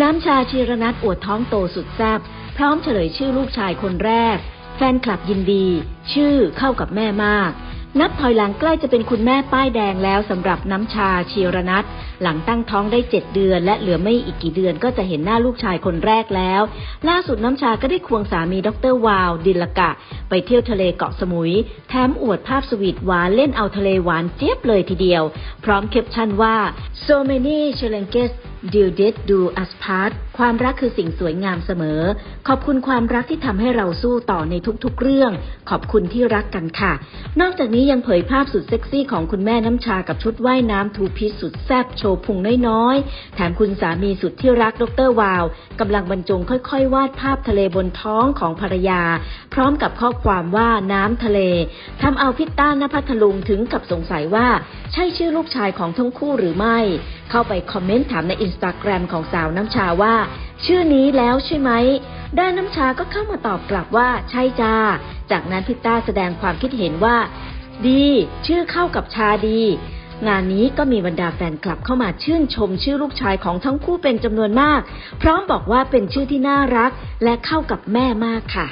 น้ำชาชีรนัทอวดท้องโตสุดแซ่บพร้อมเฉลยชื่อลูกชายคนแรก แฟนคลับยินดี ชื่อเข้ากับแม่มาก นับถอยหลังใกล้จะเป็นคุณแม่ป้ายแดงแล้วสำหรับน้ำชาชีรนัทหลังตั้งท้องได้เจ็ดเดือน และเหลือไม่อีกกี่เดือนก็จะเห็นหน้าลูกชายคนแรกแล้ว ล่าสุดน้ำชาก็ได้ควงสามีดรวาว ดิลกะ ไปเที่ยวทะเลเกาะสมุย แถมอวดภาพสวีทหวานเล่นเอาทะเลหวานเจี๊ยบเลยทีเดียว พร้อมแคปชั่นว่า so many challenges do did do us part ความรักคือสิ่งสวยงามเสมอ ขอบคุณความรักที่ทำให้เราสู้ต่อในทุกๆเรื่อง ขอบคุณที่รักกันค่ะ นอกจากนี้ยังเผยภาพสุดเซ็กซี่ของคุณแม่น้ำชากับชุดว่ายน้ำทูพีซสุดแซ่บโชว์พุงน้อยๆ แถมคุณสามีสุดที่รักดรวาวกำลังบรรจงค่อยๆ วาดภาพทะเลบนท้องของภรรยา พร้อมกับข้อความว่าน้ำทะเลทำเอาพิตต้านพัทลุงถึงกับสงสัยว่า ใช่ชื่อลูกชายของทั้งคู่หรือไม่ เข้าไปคอมเมนต์ถามในอินสตาแกรมของสาวน้ำชาว่า ชื่อนี้แล้วใช่ไหมด้านน้ำชาก็เข้ามาตอบกลับว่าใช่จ้า จากนั้นพิตต้าแสดงความคิดเห็นว่า ดี ชื่อเข้ากับชาดีงานนี้ก็มีบรรดาแฟนคลับเข้ามาชื่นชมชื่อลูกชายของทั้งคู่เป็นจำนวนมาก พร้อมบอกว่าเป็นชื่อที่น่ารักและเข้ากับแม่มากค่ะ